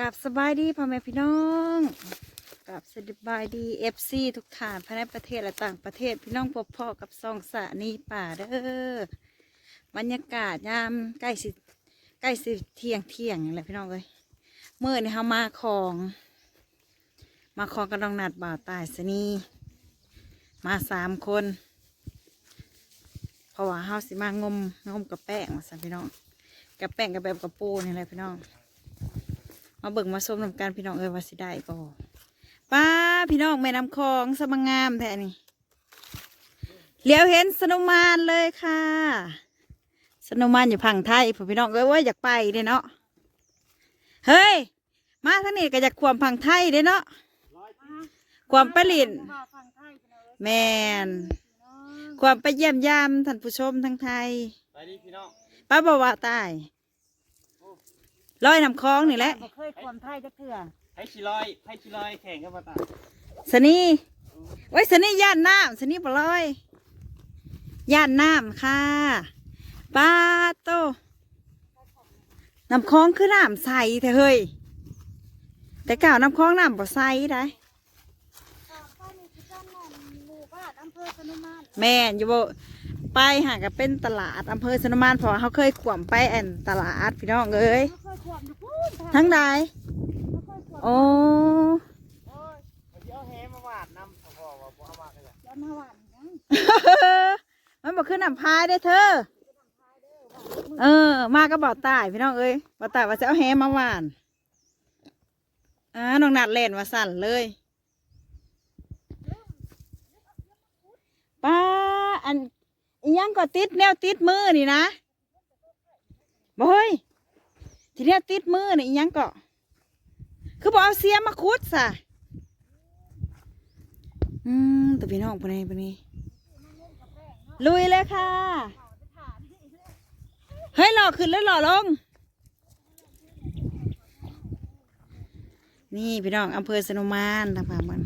กับสบายดีพ่อแม่พี่น้องกับสบายดีเอฟซีทุกฐานภายในประเทศและต่างประเทศพี่น้องพบพ่อกับซองสะนีป่าเด้อบรรยากาศยามใกล้สิใกล้สิเที่ยงเที่ยงนี่แหละพี่น้องเลยเมื่อนี่เขามาคลอง มาคลองกระดองนัดบ่าวตายสนีมาสามคนเพราะว่าเฮาสิมางมงมกับแป้งมาสั่นพี่น้องกับแป้งกับแบบกับปูนี่แหละพี่น้อง มาเบิ่งมาส้มนำกันพี่น้องเอ้ยว่าสิได้บ่ป้าพี่น้องแม่น้ำคลองสมังงามแท้นี่เหลียวเห็นสนุมานเลยค่ะ สนุมานอยู่พังไทยผมพี่น้องเอ้ยว่าอยากไปเด้เนาะเฮ้ย มาทางนี้ก็อยากความพังไทยเด้เนาะความไปลินแมนความไปเยี่ยมยามท่านผู้ชมทั้งไทยไปดิพี่น้องป้าบอกว่าตาย ร้อยน้ำคลองนี่แหละบ่เคยความไทยจะเถื่อให้ชิลอยให้ชิลอยแข่งกันมาตาสนีไว้ยสนีย่านน้ำสนีปลอยย่านน้ำค่ะป้าโตน้ำคลองคือน้ำใสแท้เฮ้ยแต่ก่าวน้ำคลองน้ำบ่ใสได้ป้านี่คือด้านนั้นหมู่บ้านอำเภอสนุมานแม่นอยู่บ่ไปหากับเป็นตลาดอำเภอสนมานเพราะว่าเขาเคยขวมไปแอนตลาดพี่น้องเอ้ย บ่เคยความอยู่พูนทางทั้งใดบ่เคยความโอ้โอ้ยเดี๋ยวแฮมาวาดน้ำพอว่าบ่เอามาเลยย้อนมาหวานยังมันบอกขึ้นน้ำพายได้อเธอ เออ มาก็บอกตายพี่น้องเอ้ยบอกตายว่าจะเอาแฮมาหวานอ่าน้องนัดเล่นว่าสั่นเลยป้าอันอิหยังก็ติดแนวติดมือนี่นะบเฮ้ย ทีเนี้ยติดมือนี่ยังก็คือบอกเอาเสียมาคุดซะอืมแต่พี่น้องปนนี้ปนนี้ลุยเลยค่ะ เฮ้ยหล่อขึ้นแล้วหล่อลง นี่พี่น้องอำเภอสนุมานทางฝั่งมัน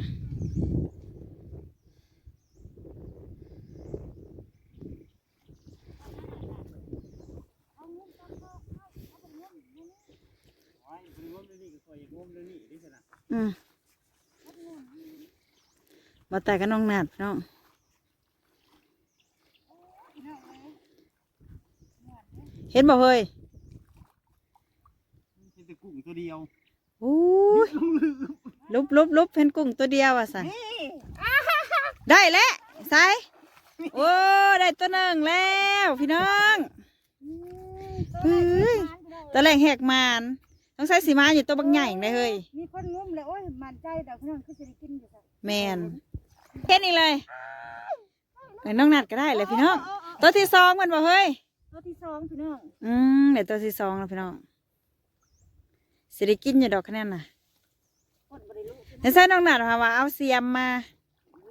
อืมมาแต่กันน้องนัดพี่น้องเห็นบ่เฮ้ยมีแต่กุ้งตัวเดียวอู้ยลุบลุบลุบเพนกุ้งตัวเดียวอะสันได้แล้วใส่โอ้ได้ตัวหนึ่งแล้ว พี่น้องเฮ้ยตัวแรงแหกมาน ต้องใส่สีมาอยู่ตัวบักใหญ่เลยเฮ้ยมีคนงุ้มเลยโอ้ยมันใจแต่พี่น้องคือสิได้กินอยู่ค่ะแมนแค่นี้เลยไอ้น้องนัดก็ได้เลยพี่น้องตัวที่สองมันบ่เฮ้ยตัวที่สองพี่น้องอืมเดี๋ยวตัวที่สองแล้วพี่น้องสิได้กินอยู่ดอกคะแนนน่ะคนบ่ได้รู้ในใส่น้องนัดค่ะว่าเอาเสียมมา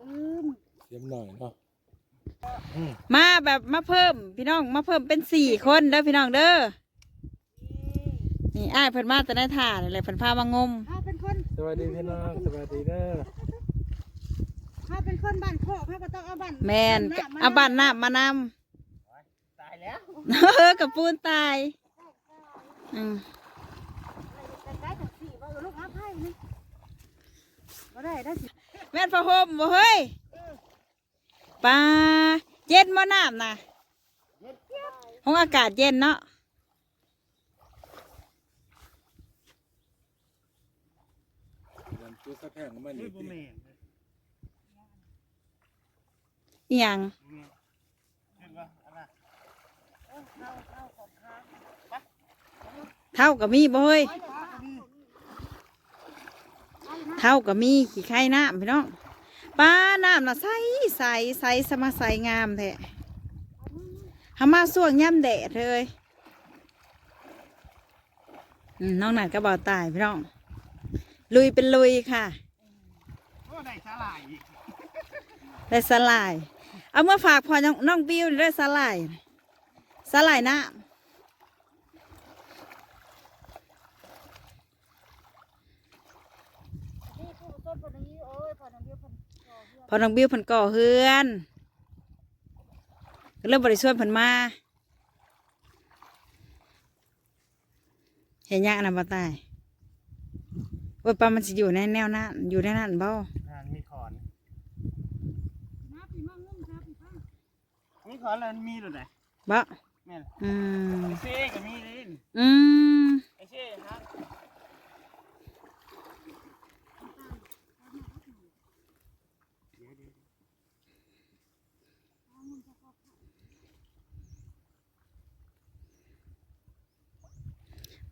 ลืมเสียมหน่อยเนาะมาแบบมาเพิ่มพี่น้องมาเพิ่มเป็นสี่คนเด้อพี่น้องเด้อ นี่อ้ายเพิ่นมาแต่ในถ่าเลยเพิ่นพามางมถ้าเป็นคนสวัสดีพี่น้องสวัสดีเด้อถ้าเป็นคนบ้านโคกเขาก็ต้องเอาบ้านแมนเอาบ้านน้ำมานตายแล้วำ เออกับปูนตายอืมแต่ได้จากสี่ว่าลูกอาภัยนี่บ่ได้ได้สิแม่นพระห่มบ่เฮ้ยปลาเย็นบ่น้ำนะห้องอากาศเย็นเนาะ มัน ตัวสะแพงของมันเฮ้นี่ยบ่แม่นอหย่างเห็นปะอันน่ะเท่ากับมีบ่เฮ้ยเท่ากับมีขี้ไข่น้ำพี่น้องปลาน้ำน่ะใสใสใสสมาใสงามแท้หามาส่วงย่ำแดดเลยอืมน้องหนัดก็บอกตายพี่น้อง ลุยเป็นลุยค่ะโอ้ได้สาหร่ายอีกได้สลาย เอามาฝากพอน้องน้องบิวนี่ได้สลายสลายน้นี่ผู้ต้นปนี้โอ้ยพอน้องเดียวเพิ่นก่อเฮือนำพอน้องบิวเพิ่นก่อเฮือนก็เริ่มบริสุทธิ์เพิ่นมา เห็นยังอันนั้นบ่ตาย อ้ยปลามันสิอยู่ในแนวนั้นอยู่ในนั้นเบ้าทางมีขอนน้าพี่มั่งงุ้มครับพี่ป้ามีขอนแล้วมันมีหรือไงบ่แม่นอืมไอเซ่ก็มีเลยอืมไอเซ่ฮะ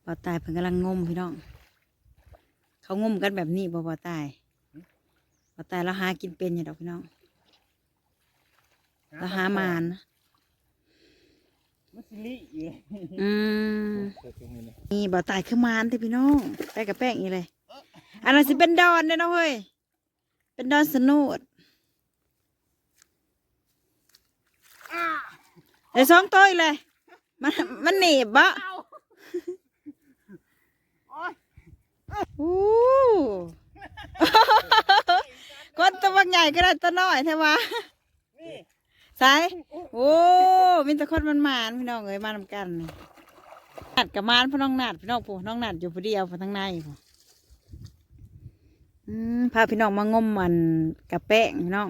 บ่ตายเพิ่นกำลังงมพี่น้อง เขางมกันแบบนี้บ่บ่ตายบ่ตายแล้วหากินเป็นอยู่ดอกพี่น้องแล้วหามานนะมันสิลิอยู่เลยอืมใส่ตรงนี้นะนี่บ่ตายคือมานที่พี่น้องไปกับแป้งอีเลยอันนั้นสิเป็นดอนเด้อเนาะเฮ้ยเป็นดอนสนุดเดี๋ยวสองตัวอีกเลยมันมันหนีบบ่โอ้ย อู้คนตัวใหญ่ก็ได้ตัวน้อยแท้วะนี่สายโอ้มีแต่คนมันมานพี่น้องเอ้ยมานำกันนัดกับมานพี่น้องนัดพี่น้องผู้น้องนัดอยู่ผู้เดียวผู้ทั้งในผู้อืมพาพี่น้องมางมมันกับแป้งพี่น้อง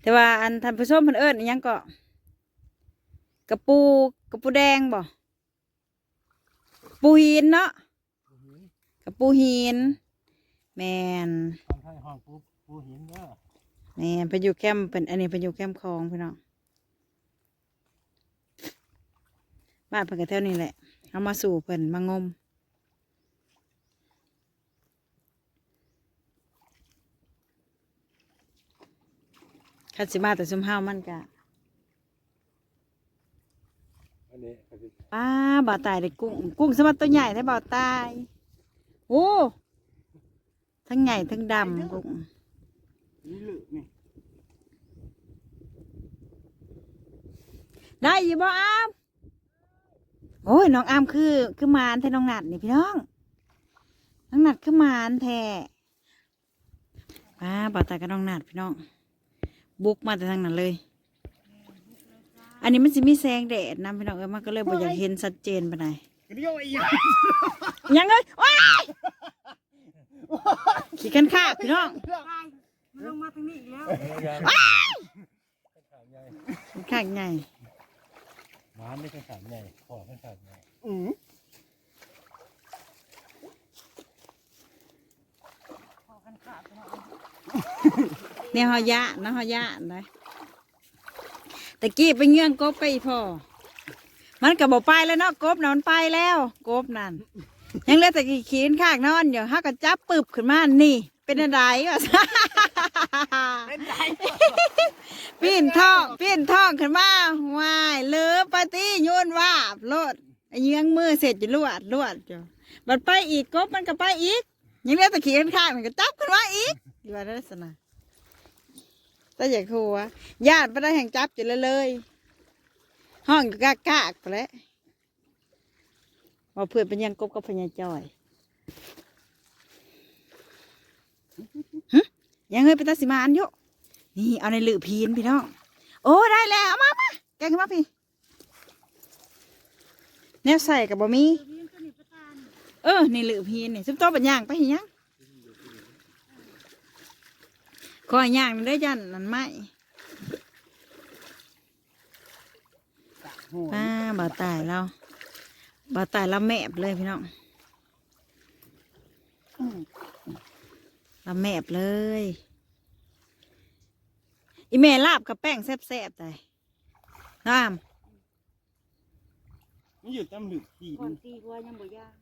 แต่ว่าอันท่านผู้ชมพิ่นเอิ้นอิหยังก็กระปูกระปูแดงบ่ปูหินเนาะ กระปูหิน แมนห้องไทยห้องปูปูหินเด้อแมนไปอยู่แคมป์เป็นอันนี้ไปอยู่แคมป์คลองพี่น้องบ้านเพิ่นก็แถวนี้แหละเอามาสู่เพิ่นมางมคันสิมาแต่ซุมเฮามันกะอันนี้ก็สิป้าบ่าวตายได้กุ้งกุ้งสมัตตัวใหญ่ได้บ่าวตาย โอ้ทั้งใหญ่ทั้งดำกุ้งนี่ลึนี่ได้อยู่บ่อามโอ้ยน้องอามคือคือมารแท้น้องนัดนี่พี่น้องน้องนัดคือมารแท้ป้าบ่าวตายกับน้องนัดพี่น้อง บุกมาแต่ทางนั้นเลย อันนี้มันสิมีแสงแดดนะพี่น้องเอ้ยมันก็เลยบ่อยากเห็นชัดเจนปานใด กระเดียวไอ้ยายังเลยว้ายขี่กันข้าพี่น้องมันลงมาทางนี้อีกแล้วขางใหญ่ข้างใหญ่หมาไม่ใช่ขางใหญ่ขอไม่ขางใหญ่อือเนี่ยหอยะนะหอยะนะตะกี้ไปเงื่องกบไปอีพ่อ มันก็บอกไปแล้วเนาะกบน่ะมันไปแล้วกบนั่น ยังเหลือแต่ขี้ขีนข้างนอนอยู่ฮักก็จับปึบขึ้นมานี่ เป็นอะไรวะเป็นไรปีนท้องปีนท้องขึ้นมาวายเลือปาตี้โยนว่าบโลดไอ้เยื้องมือเสร็จจะลวดลวดจ้ะบัดไปอีกกบมันก็ไปอีก ยังเหลือแต่ขี้ข้างมันก็จับขึ้นมาอีกอยู่ว่าลักษณะแต่อยากหัวญาติไม่ได้แห่งจับอยู่เลย ห้องกากากไปแล้วว่าเพื่อนเป็นยังกบกับพญาจอยยังเฮ้ยเป็นตาสิมาอันอยุนี่เอาในหลือพีนพี่น้องโอ้ได้แล้วเอามามาแกงขึ้นมาพี่แนวใส่กับบะมีเรียนตัวนี้ประตานเออในหลือพีนนี่ซุปโตเป็นย่างไปเห็นยังคอยย่างมันได้ยันนั่นไหม โอ้ย ป้าบ่าวตายเราบ่าวตายเราแมบเลยพี่น้องเราแมบเลย อีแม่ลาบกับแป้งแซ่บๆใจน้มันอยู่ตามหลึกหินก่อนตีหัวยังบ่ยาก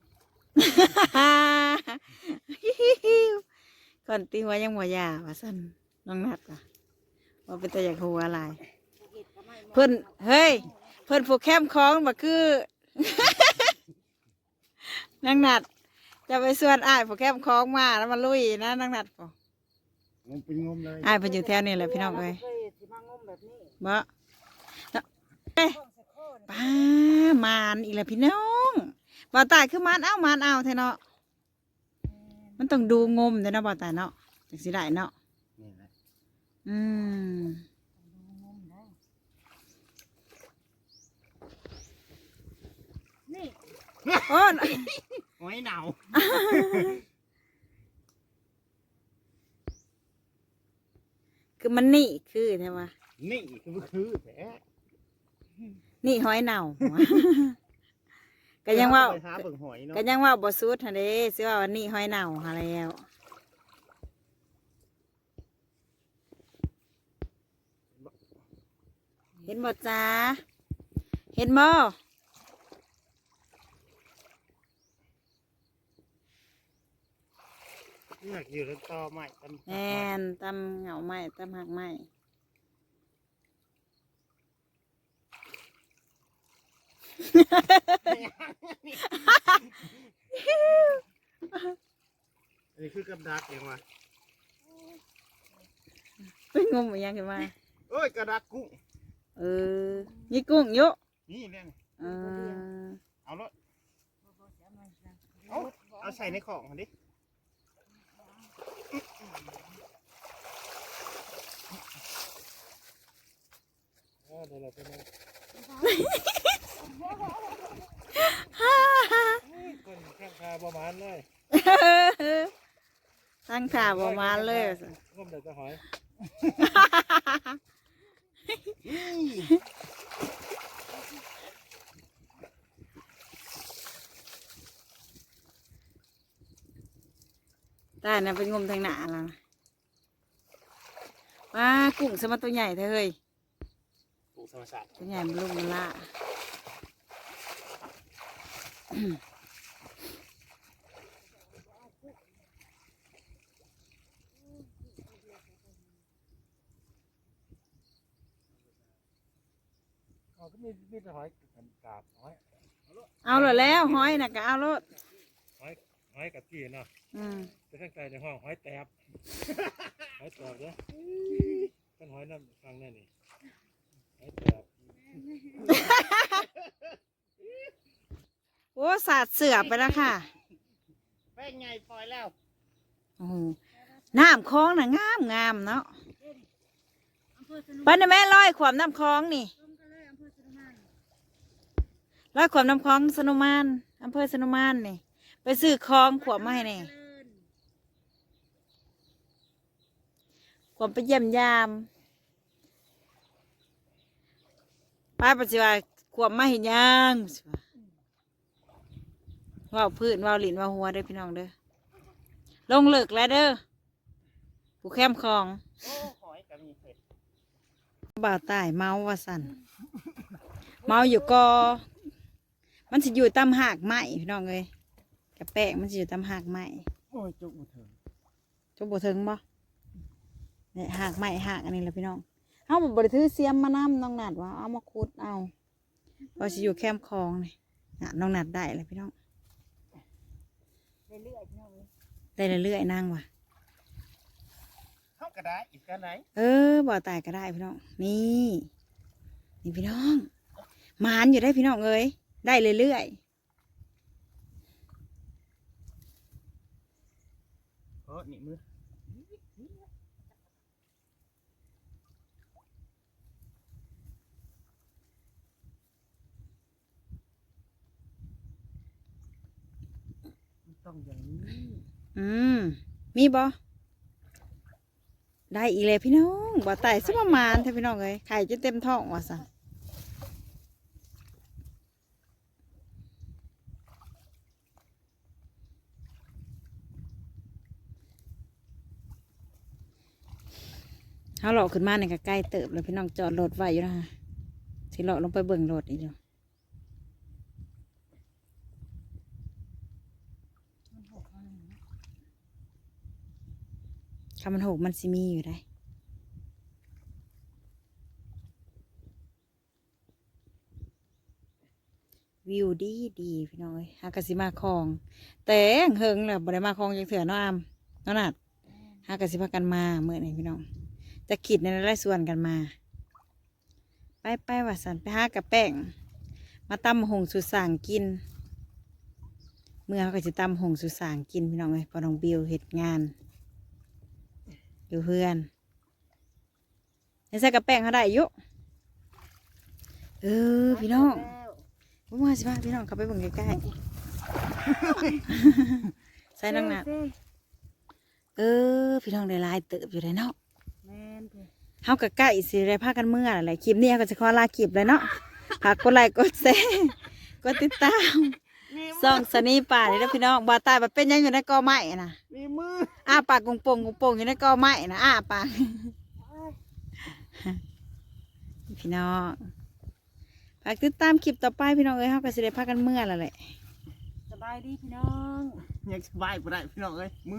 ำก่อนตีหัวยังหัวยาว่าสั้นน้องนัดว่ะว่าเป็นตัวอยากหัวอะไรเห็ดก็ไม่เพิ่นเฮ้ยเพิ่นผูกแคมคล้องมาคือนางนัด จะไปส่วนอ้ายผูกแคมคล้องมาแล้วมาลุยนะนางนัดปอมันเป็นงมเลยอ้ายเพิ่นอยู่แถวนี้แหละพี่น้องเอ้ยเคยสิมางมแบบนี้บ่เนาะเอ้ยต้องใส่ข้อนี่ป้ามานอีกแล้วพี่น้องบ่าวตายคือมานเอามานเอาแท้เนาะมันต้องดูงมเด้อเนาะบ่าวตายเนาะจังสิได้เนาะนี่แหละอืม โอ้ยหนาวคือมันนี่คือใช่ไหมนี่คือคือแท้นี่หอยเน่าก็ยังว่าก็ยังว่าบอสุดฮะเด้เสื้อว่านี่หอยเน่าอะไรแล้วเห็นบ่จ้าเห็นบอ อยากอยู่แล้วต่อใหม่กันแน่นตำเหงาไม้ตำหักไม้อันนี้คือกับดักยังวะเป็นงมอีหยังขึ้นมาเอ้ยกระดักกุ้งเออนี่กุ้งเยอะนี่เรื่องเออเอาละเอาเอาใส่ในของมันดิ เออเดี๋ยวเราไปนั่งคนแข้งขาประมาณเลยตั้งท่าบ่มาเลยงมเดี๋ยวจะหอยแต่น่ะเป็นงมทางหนาแล้วนะว้ากุ้งสมาตัวใหญ่เถอะเฮ้ยปลูก ธรรมชาติตัวใหญ่มันลูกมันละอ๋อก็มีมีแต่หอยกาบหอยเอาเลยแล้วหอยน่ะก็เอารถหอยหอยกับกี้เนาะอืมจะข้างใต้ในห้องหอยแตบหอยแตบเนาะเป็นหอยน้ำฟังแน่นี่หอยแตบ โอ้ สาดเสือไปแล้วค่ะแป้งไงปล่อยแล้วโอ้โหน้ำคลองน่ะงามงามเนาะปันนะแม่ร้อยขวามน้ำคลองนี่ร้อยขวามน้ำคลองสนุมานอำเภอสนุมานนี่ ไปซื้อคลองขวามมาให้นี่ขวามไปเยี่ยมยามป้าปัจจุบันขวามมาเห็นยัง ว่าวพื้นว่าวหลินว่าวหัวเด้อพี่น้องเด้อลงเลิกแล้วเด้อผู้แคมคลองโอ้หอยก็มีเผ็ดบ่าวตายเมาว่าสันเมาอยู่กอมันสิอยู่ตามหากไม้พี่น้องเลยกระแปะมันสิอยู่ตามหากไม้โอ้ยจุกบ่ถึงจุบบ่ถึงบ่เนี่ยหากไม้หากอันนี้แหละพี่น้องเอาบ่บริถือเสียมมานำน้องนัดว่าเอามาขุดเอาว่าสิอยู่แคมคลองนี่น่ะน้องนัดได้เลยพี่น้อง เรื่อยๆพี่น้องเอ้ยได้เรื่อยๆนั่งว่ะเข้าก็ได้อีกก็ไหนเออบ่าวตายก็ได้พี่น้องนี่นี่พี่น้องหมานอยู่ได้พี่น้องเอ้ยได้เรื่อยๆเออนี่มือ ต้องอย่างนี้ อืม มีบ่ได้อีกเลยพี่น้องบ่ไต่สประมาณเท่าพี่น้องเลยไข่จะเต็มท้องว่าสั่นเขาหลอกขึ้นมาเนี่ยก็ใกล้เติบเลยพี่น้องจอดรถไว้อยู่นะฮะสิหลอกลงไปเบิ่งรถอีกเดียว คำมันหกมันสิมีอยู่ได้วิวดีดีพี่น้องเอ้ยหากะสิมาคลอง แต่งเฮิงแหละบ่ได้มาคลองจังเถื่อเน้ออามน้อนัดหากะสิพากันมาเมื่อนี้พี่น้อง จะขีดในไร่ส่วนกันมา ไปไปว่าสันไปหากับแป้ง มาตำหงสุสางกิน เมื่อเขาก็จะตำหงสุสางกินพี่น้องเอ้ยพอน้องบิวเฮ็ดงาน อยู่เพื่อนยังใส่กับแป้งเขาได้อยุเออพี่น้องแล้วว่ามาสิพาพี่น้องเข้าไปเบิ่งใกล้ๆใส่นังหนักเซ่เออพี่น้องได้หลายเติบอยู่ได้เนาะแแม่นเด้อเฮากับใกล้สิได้พากันเมื่ออะไรคลิปนี้เฮาก็จะขอลาคลิปเลยเนาะฝากกดไลค์กดแชร์กดติดตาม ส่องสนีป่านี่เด้อพี่น้องบ่ตายบ่เป็นหยังอยู่ในกอไม้น่ะมีมืออ้าปากกงโป่งกงโป่งอยู่ในกอไม้น่ะอ้าปากพี่น้องฝากติดตามคลิปต่อไปพี่น้องเอ้ยเฮาก็สิได้พากันเมื่อแล้วแหละสบายดีพี่น้องยังสบายบ่ได้พี่น้องเอ้ยมือ